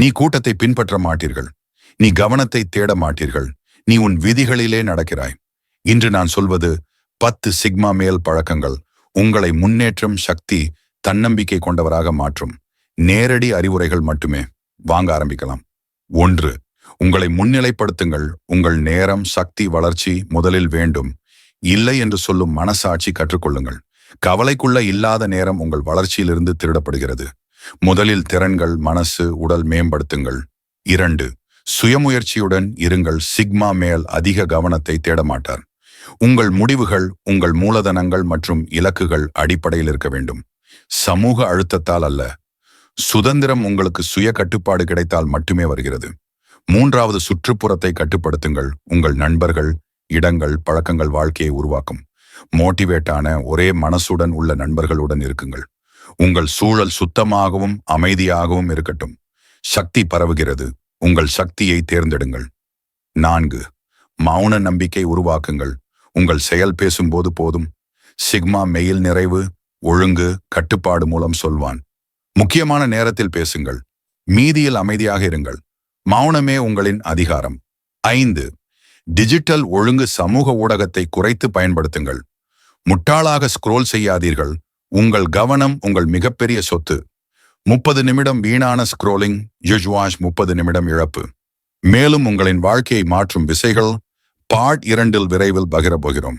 நீ கூட்டத்தை பின்பற்ற மாட்டீர்கள். நீ கவனத்தை தேட மாட்டீர்கள். நீ உன் விதிகளிலே நடக்கிறாய். இன்று நான் சொல்வது பத்து சிக்மா மேல் பழக்கங்கள் உங்களை முன்னேற்றம் சக்தி தன்னம்பிக்கை கொண்டவராக மாற்றும். நேரடி அறிவுரைகள் மட்டுமே. வாங்க ஆரம்பிக்கலாம். ஒன்று உங்களை முன்னிலைப்படுத்துங்கள். உங்கள் நேரம் சக்தி வளர்ச்சி முதலில் வேண்டும். இல்லை என்று சொல்லும் மனசாட்சி கற்றுக்கொள்ளுங்கள். கவலைக்குள்ள இல்லாத நேரம் உங்கள் வளர்ச்சியிலிருந்து திருடப்படுகிறது. முதலில் திறன்கள் மனசு உடல் மேம்படுத்துங்கள். இரண்டு சுயமுயற்சியுடன் இருங்கள். சிக்மா மேல் அதிக கவனத்தை தேடமாட்டார். உங்கள் முடிவுகள் உங்கள் மூலதனங்கள் மற்றும் இலக்குகள் அடிப்படையில் இருக்க வேண்டும். சமூக அழுத்தத்தால் அல்ல. சுதந்திரம் உங்களுக்கு சுய கட்டுப்பாடு கிடைத்தால் மட்டுமே வருகிறது. மூன்றாவது சுற்றுப்புறத்தை கட்டுப்படுத்துங்கள். உங்கள் நண்பர்கள் இடங்கள் பழக்கங்கள் வாழ்க்கையை உருவாக்கும். மோட்டிவேட்டான ஒரே மனசுடன் உள்ள நண்பர்களுடன் இருக்குங்கள். உங்கள் சூழல் சுத்தமாகவும் அமைதியாகவும் இருக்கட்டும். சக்தி பரவுகிறது. உங்கள் சக்தியை தேர்ந்தெடுங்கள். நான்கு. மௌன நம்பிக்கை உருவாக்குங்கள். உங்கள் செயல் பேசும்போது போதும். சிக்மா மெயில் நிறைவு ஒழுங்கு கட்டுப்பாடு மூலம் சொல்வான். முக்கியமான நேரத்தில் பேசுங்கள். மீதியில் அமைதியாக இருங்கள். மௌனமே உங்களின் அதிகாரம். ஐந்து. டிஜிட்டல் ஒழுங்கு சமூக ஊடகத்தை குறைத்து பயன்படுத்துங்கள். முட்டாளாக ஸ்க்ரோல் செய்யாதீர்கள். உங்கள் கவனம் உங்கள் மிகப்பெரிய சொத்து. முப்பது நிமிடம் வீணான ஸ்க்ரோலிங் யுஜ்வாஷ் முப்பது நிமிடம் இழப்பு. மேலும் உங்களின் வாழ்க்கையை மாற்றும் விசைகள் பாட் இரண்டில் விரைவில் பகிரப் போகிறோம்.